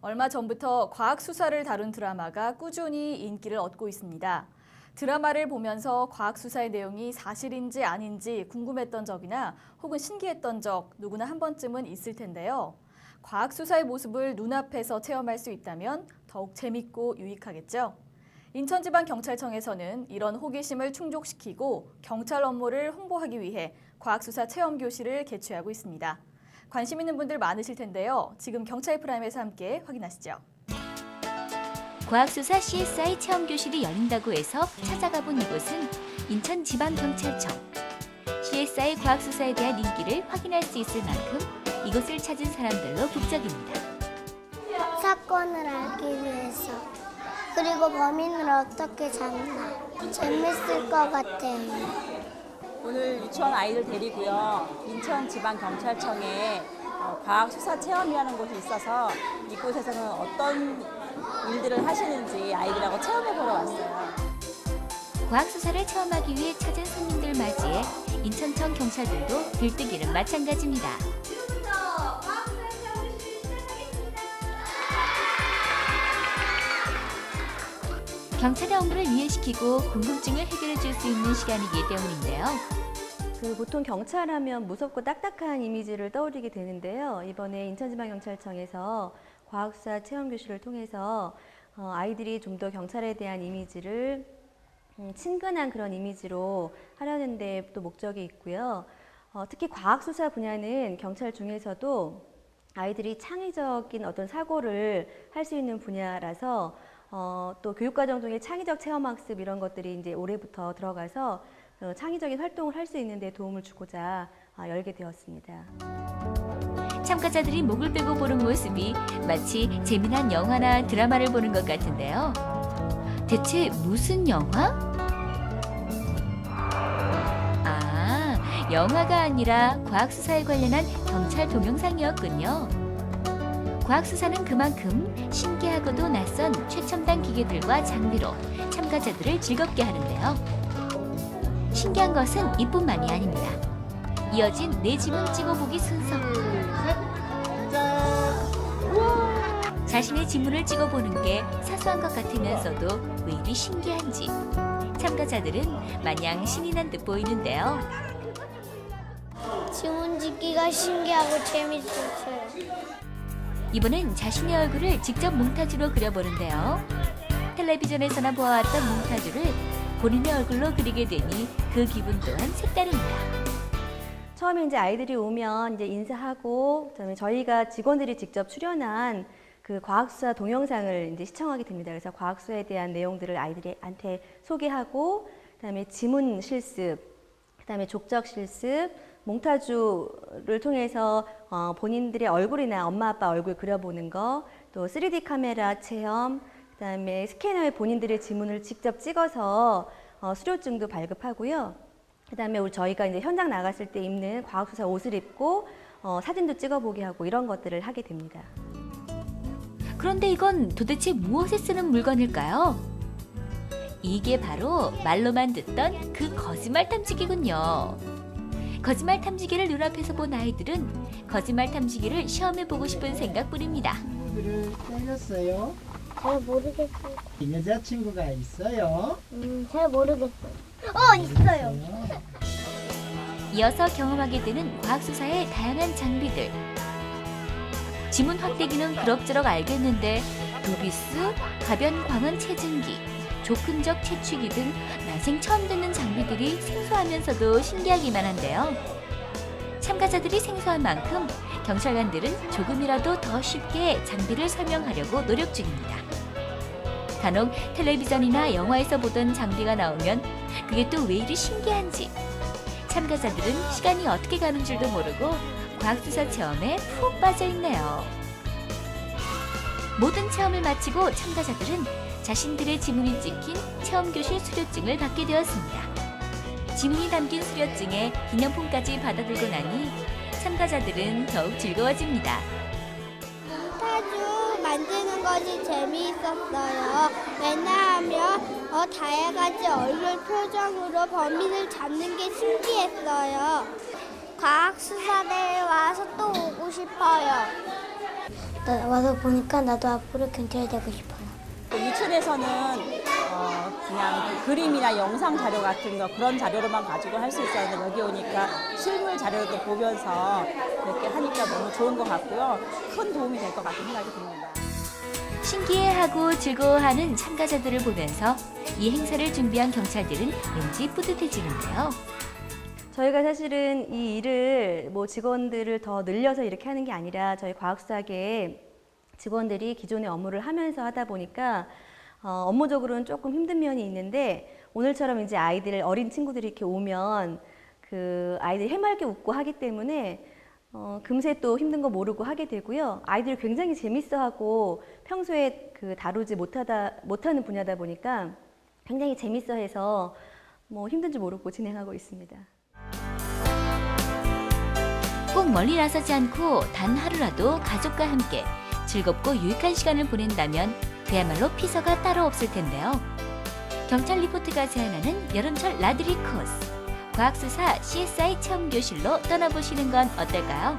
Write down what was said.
얼마 전부터 과학 수사를 다룬 드라마가 꾸준히 인기를 얻고 있습니다. 드라마를 보면서 과학 수사의 내용이 사실인지 아닌지 궁금했던 적이나 혹은 신기했던 적 누구나 한 번쯤은 있을 텐데요. 과학 수사의 모습을 눈앞에서 체험할 수 있다면 더욱 재밌고 유익하겠죠. 인천지방경찰청에서는 이런 호기심을 충족시키고 경찰 업무를 홍보하기 위해 과학수사 체험 교실을 개최하고 있습니다. 관심 있는 분들 많으실 텐데요. 지금 경찰 프라임에서 함께 확인하시죠. 과학수사 CSI 체험 교실이 열린다고 해서 찾아가 본 이곳은 인천지방경찰청. CSI 과학수사에 대한 인기를 확인할 수 있을 만큼 이곳을 찾은 사람들로 북적입니다. 사건을 알기 위해서 그리고 범인을 어떻게 잡나 재밌을 것 같아요. 오늘 유치원 아이들 데리고요. 인천지방경찰청에 어, 과학수사 체험이라는 곳이 있어서 이곳에서는 어떤 일들을 하시는지 아이들하고 체험해보러 왔어요. 과학 수사를 체험하기 위해 찾은 손님들 맞이해 인천청 경찰들도 들뜨기는 마찬가지입니다. 경찰의 업무를 이해시키고 궁금증을 해결해 줄 수 있는 시간이기 때문인데요. 그 보통 경찰하면 무섭고 딱딱한 이미지를 떠올리게 되는데요. 이번에 인천지방경찰청에서 과학수사 체험 교실을 통해서 어, 아이들이 좀 더 경찰에 대한 이미지를 음, 친근한 그런 이미지로 하려는 데 또 목적이 있고요. 어, 특히 과학수사 분야는 경찰 중에서도 아이들이 창의적인 어떤 사고를 할 수 있는 분야라서 어, 또 교육과정 중에 창의적 체험학습 이런 것들이 이제 올해부터 들어가서 어, 창의적인 활동을 할 수 있는 데 도움을 주고자 아, 열게 되었습니다. 참가자들이 목을 빼고 보는 모습이 마치 재미난 영화나 드라마를 보는 것 같은데요. 대체 무슨 영화? 아, 영화가 아니라 과학수사에 관련한 경찰 동영상이었군요. 과학수사는 그만큼 신기하고도 낯선 최첨단 기계들과 장비로 참가자들을 즐겁게 하는데요. 신기한 것은 이뿐만이 아닙니다. 이어진 내 지문 찍어보기 순서. 자신의 지문을 찍어보는 게 사소한 것 같으면서도 왜 이리 신기한지 참가자들은 마냥 신이 난 듯 보이는데요. 지문 짓기가 신기하고 재밌었어요. 이번엔 자신의 얼굴을 직접 몽타주로 그려보는데요. 텔레비전에서나 보아왔던 몽타주를 본인의 얼굴로 그리게 되니 그 기분 또한 색다릅니다. 처음에 이제 아이들이 오면 이제 인사하고 그다음에 저희가 직원들이 직접 출연한 그 과학수사 동영상을 이제 시청하게 됩니다. 그래서 과학수사에 대한 내용들을 아이들한테 소개하고 그다음에 지문 실습, 그다음에 족적 실습, 몽타주를 통해서 어, 본인들의 얼굴이나 엄마 아빠 얼굴 그려보는 거, 또 3D 카메라 체험, 그다음에 스캐너에 본인들의 지문을 직접 찍어서 어, 수료증도 발급하고요. 그다음에 우리 저희가 이제 현장 나갔을 때 입는 과학수사 옷을 입고 어, 사진도 찍어보게 하고 이런 것들을 하게 됩니다. 그런데 이건 도대체 무엇에 쓰는 물건일까요? 이게 바로 말로만 듣던 그 거짓말 탐지기군요. 거짓말 탐지기를 눈앞에서 본 아이들은 거짓말 탐지기를 시험해보고 싶은 생각뿐입니다. 친구를 때렸어요. 잘 모르겠어요. 여자친구가 있어요. 음, 잘 모르겠어요. 어, 있어요. 이어서 경험하게 되는 과학수사의 다양한 장비들. 지문 확대기는 그럭저럭 알겠는데 루비스, 가변 광원 체증기, 조근적 채취기 등 난생 처음 듣는 장비들이 생소하면서도 신기하기만 한데요. 참가자들이 생소한 만큼 경찰관들은 조금이라도 더 쉽게 장비를 설명하려고 노력 중입니다. 간혹 텔레비전이나 영화에서 보던 장비가 나오면 그게 또 왜 이리 신기한지 참가자들은 시간이 어떻게 가는 줄도 모르고 과학수사 체험에 푹 빠져 있네요. 모든 체험을 마치고 참가자들은 자신들의 지문이 찍힌 체험교실 수료증을 받게 되었습니다. 지문이 담긴 수료증에 기념품까지 받아들고 나니 참가자들은 더욱 즐거워집니다. 몽타주 만드는 것이 재미있었어요. 왜냐하면 여러 다양가지 얼굴 표정으로 범인을 잡는 게 신기했어요. 과학수사대에 와서 또 오고 싶어요. 나 와서 보니까 나도 앞으로 경찰 되고 싶어요. 또 유출에서는 어, 그냥 그 그림이나 영상 자료 같은 거 그런 자료로만 가지고 할 수 있었는데 여기 오니까 실물 자료도 보면서 이렇게 하니까 너무 좋은 것 같고요. 큰 도움이 될 것 같은 생각이 듭니다. 신기해하고 즐거워하는 참가자들을 보면서 이 행사를 준비한 경찰들은 왠지 뿌듯해지는데요. 저희가 사실은 이 일을 뭐 직원들을 더 늘려서 이렇게 하는 게 아니라 저희 과학수사계 직원들이 기존의 업무를 하면서 하다 보니까 어, 업무적으로는 조금 힘든 면이 있는데 오늘처럼 이제 아이들 어린 친구들이 이렇게 오면 그 아이들이 해맑게 웃고 하기 때문에 어, 금세 또 힘든 거 모르고 하게 되고요. 아이들이 굉장히 재밌어하고 평소에 그 다루지 못하다 못하는 분야다 보니까 굉장히 재밌어해서 뭐 힘든지 모르고 진행하고 있습니다. 꼭 멀리 나서지 않고 단 하루라도 가족과 함께 즐겁고 유익한 시간을 보낸다면 그야말로 피서가 따로 없을 텐데요. 경찰 리포트가 제안하는 여름철 나들이 코스. 과학수사 CSI 체험교실로 떠나보시는 건 어떨까요?